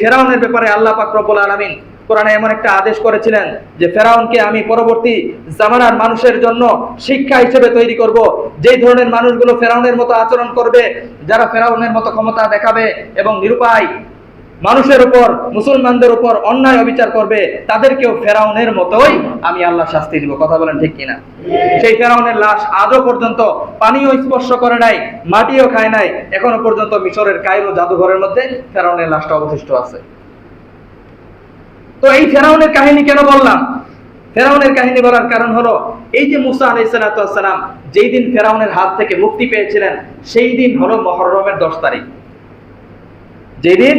ফেরাউনের ব্যাপারে আল্লাহ পাক রব্বুল আলামিন কোরআনে এমন একটা আদেশ করেছিলেন যে ফেরাউনকে আমি পরবর্তী জামানার মানুষের জন্য শিক্ষা হিসেবে তৈরি করব। যেই ধরনের মানুষগুলো ফেরাউনের মতো আচরণ করবে, যারা ফেরাউনের মতো ক্ষমতা দেখাবে এবং নিরুপায় মানুষের উপর, মুসলমানদের উপর অন্যায় অবিচার করবে, তাদেরকেও ফেরাউনের মতোই আমি আল্লাহ শাস্তি দিব। কথা বলেন ঠিক কিনা? সেই ফেরাউনের লাশ আজও পর্যন্ত পানিও স্পর্শ করে নাই, মাটিও খায় নাই, এখনও পর্যন্ত মিশরের কায়রো জাদুঘরের মধ্যে ফেরাউনের লাশটা অবশিষ্ট আছে। তো এই ফেরাউনের কাহিনী কেন বললাম? ফেরাউনের কাহিনী বলার কারণ হলো, এই যে মুসা আলাইসালাম যেই দিন ফেরাউনের হাত থেকে মুক্তি পেয়েছিলেন, সেই দিন হলো মহরমের দশ তারিখ। যেদিন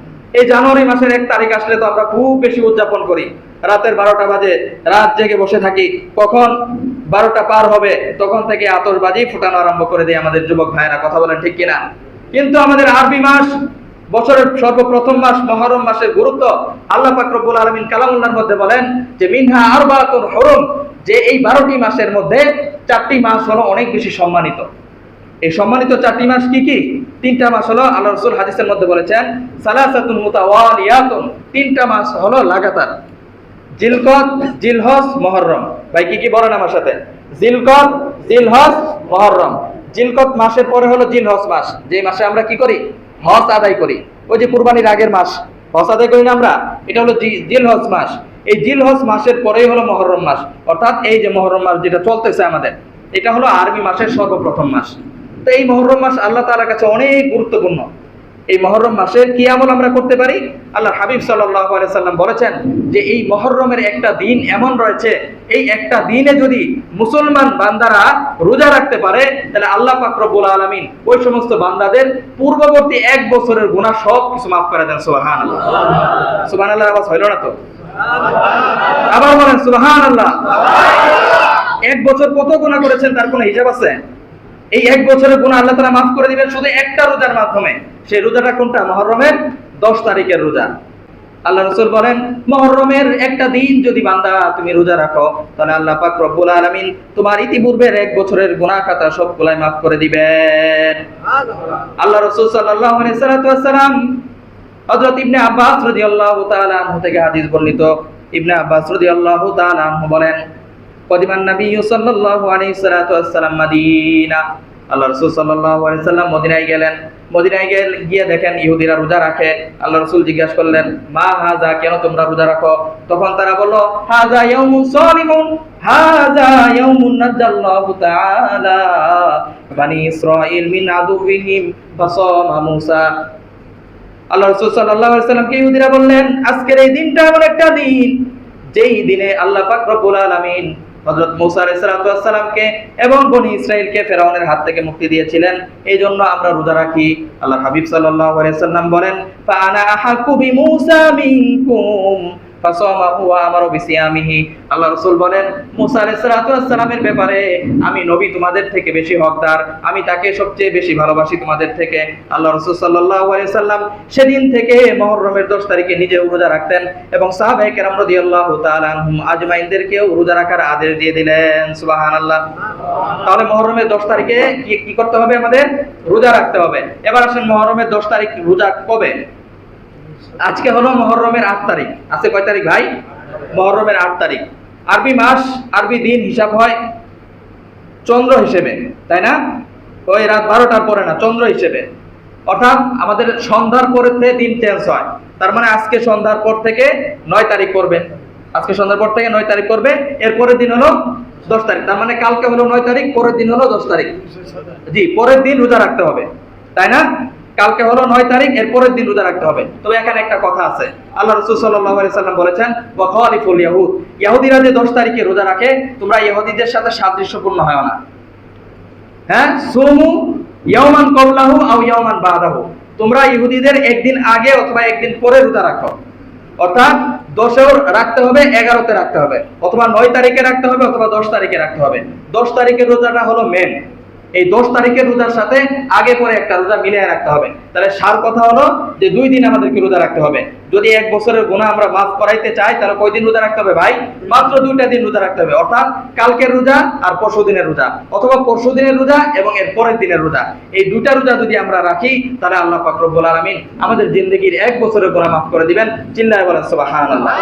এই জানুয়ারি মাসের এক তারিখ আসলে তো আমরা খুব বেশি উদযাপন করি। রাতের বারোটা বাজে, রাত জেগে বসে থাকি। কখন বারোটা পার হবে, তখন থেকে আতশবাজি ফুটানো আরম্ভ করে দেয় আমাদের যুবক ভাইয়েরা। কথা বলেন ঠিক কিনা? কিন্তু আমাদের আরবি মাস, বছরের সর্বপ্রথম মাস, মহরম মাসের গুরুত্ব আল্লাহ পাক রব্বুল আলামিন কালামুল্লাহর মধ্যে বলেন যে, মিনহা আর আরবাতুন হুরুম যে এই বারোটি মাসের মধ্যে চারটি মাস হলো অনেক বেশি সম্মানিত। এই সম্মানিত চারটি মাস কি কি? তিনটা মাস হলো আল্লাহ রসুল হাদিসের মধ্যে বলেছেন, সালাসাতুন মুতাওয়ালিয়াতুন। তিনটা মাস হলো লাগাতার। জিলকত, জিলহজ, মহরম। ভাই, কি কি বলেন আমার সাথে? জিলকত, জিলহজ, মহরম। জিলকত মাসের পরে হলো জিলহস মাস। যে মাসে আমরা কি করি? হস আদায় করি। ওই যে কুরবানির আগের মাস। হস আদায় করি না আমরা? এটা হলো জি- জিলহজ মাস। এই জিলহস মাসের পরেই হলো মহরম মাস। অর্থাৎ এই যে মহরম মাস যেটা চলতেছে আমাদের, এটা হলো আরবি মাসের সর্বপ্রথম মাস। তো এই মহরম মাস আল্লাহ তাআলার কাছে অনেক গুরুত্বপূর্ণ। এই মহরম মাসের কি আমল আমরা করতে পারি? আল্লাহ হাবিব সাল্লাম বলেছেন যে এই মহরমের একটা দিন এমন রয়েছে, এই একটা দিনে যদি মুসলমান বান্দারা রোজা রাখতে পারে, তাহলে আল্লাহ পাক রব্বুল আলামিন ওই সমস্ত বান্দাদের পূর্ববর্তী এক বছরের গুনাহ সব কিছু মাফ করে দেন, সুবহানাল্লাহ। সুবহানাল্লাহ আওয়াজ হইল না তো? আবার বলেন, সুবহানাল্লাহ। এক বছর কত গুনাহ করেছেন তার কোনো হিসাব আছে? এই এক বছরের গুণা আল্লাহ তালা মাফ করে দিবেন শুধু একটা রোজার মাধ্যমে। সেই রোজাটা কোনটা? মহরমের দশ তারিখের রোজা। আল্লাহ রসুল বলেন, মহরমের একটা দিন যদি বান্দা তুমি রোজা রাখো, তাহলে আল্লাহ পাক রব্বুল আলামিন তোমার ইতিপূর্বের এক বছরের গুনাহ খাতা সবগুলাই মাফ করে দিবেন। আল্লাহ রসুল আলাইহি সাল্লাম হযরত ইবনে আব্বাস তাআলা আনহু থেকে হাদিস বর্ণিত। ইবনে আব্বাস তাআলা আনহু বলেন আল্লাহ সাল্লাম মদিনায় গেলেন। মদিনায় গিয়ে দেখেন ইহুদিরা রোজা রাখে। আল্লাহ জিজ্ঞাসা করলেন, মা হাজা, কেন তোমরা রোজা রাখো? তখন তারা হাজা ইয়াউমুন সালিমুন হাজা ইয়াউমুন তাআলা, বানি ইসরাঈল মিন আদুবিহিম ফাসামা আল্লাহ ইহুদিরা বললেন, আজকের এই দিনটা এমন একটা দিন, যেই দিনে আল্লাহ পাক রব্বুল আলামিন হযরত মূসা আলাইহিস সালাতু ওয়াস সালামকে এবং বনি ইসরাইলকে ফেরাউনের হাত থেকে মুক্তি দিয়েছিলেন। এই জন্য আমরা রোজা রাখি। আল্লাহ হাবিব সাল্লাল্লাহু আলাইহি সাল্লাম বলেন, ফাআনা আহাক্কু বিমূসা মিনকুম। আল্লাহ রাসূল বলেন ব্যাপারে আমি নবী তোমাদের থেকে বেশি হকদার, আমি তাকে সবচেয়ে বেশি ভালোবাসি তোমাদের থেকে। আল্লাহ রাসূল সাল্লাম সেদিন থেকে মুহররমের 10 তারিখে নিজে রোজা রাখতেন এবং আনহুম আজমাইনদেরকেও রোজা রাখার আদেশ দিয়ে দিলেন। সুবহানাল্লাহ। তাহলে মুহররমের 10 তারিখে কি করতে হবে আমাদের? রোজা রাখতে হবে। এবার আসেন মুহররমের 10 তারিখ রোজা কবে? আজকে হলো মহরমের আট তারিখ। আছে কয় তারিখ ভাই? মহরমের আট তারিখ। আরবি মাস, আরবি দিন হিসাব হয় চন্দ্র হিসেবে, তাই না? ওই রাত বারোটার পরে না, চন্দ্র হিসেবে। অর্থাৎ আমাদের সন্ধ্যার পরে দিন চেঞ্জ হয়। তার মানে আজকে সন্ধ্যার পর থেকে নয় তারিখ করবে। আজকে সন্ধ্যার পর থেকে নয় তারিখ করবে। এর পরের দিন হলো দশ তারিখ। তার মানে কালকে হলো নয় তারিখ, পরের দিন হলো দশ তারিখ। জি, পরের দিন রোজা রাখতে হবে। তাই না? কালকে হলো নয় তারিখ এর পরের দিন রোজা রাখতে হবে। তবে এখানে একটা কথা আছে। আল্লাহ রসুল আলাইহি সাল্লাম বলেছেন, ওয়াখালিফুল ইয়াহুদ। ইহুদিরা যে 10 তারিখে রোজা রাখে, তোমরা ইহুদিদের সাথে সাদৃশ্যপূর্ণ হয় না। হ্যাঁ? সুমু কবলাহু আও বাদাহু। তোমরা ইহুদিদের একদিন আগে অথবা একদিন পরে রোজা রাখো। অর্থাৎ দশেও রাখতে হবে, এগারোতে রাখতে হবে। অথবা নয় তারিখে রাখতে হবে, অথবা দশ তারিখে রাখতে হবে। দশ তারিখের রোজাটা হলো মেন এই দশ তারিখের রোজার সাথে আগে পরে একটা রোজা মিলিয়ে রাখতে হবে। তাহলে সার কথা হলো যে দুই দিন আমাদেরকে রোজা রাখতে হবে। যদি এক বছরের গুণা আমরা মাফ করাইতে চাই, তাহলে কয়দিন রোজা রাখতে হবে ভাই? মাত্র দুইটা দিন রোজা রাখতে হবে। অর্থাৎ কালকের রোজা আর পরশু দিনের রোজা। অথবা পরশু দিনের রোজা এবং এর পরের দিনের রোজা। এই দুইটা রোজা যদি আমরা রাখি, তাহলে আল্লাহ পাক রব্বুল আলামিন আমাদের জিন্দগির এক বছরের গোনা মাফ করে দিবেন। চিল্লায় বলেন, সুবহানাল্লাহ।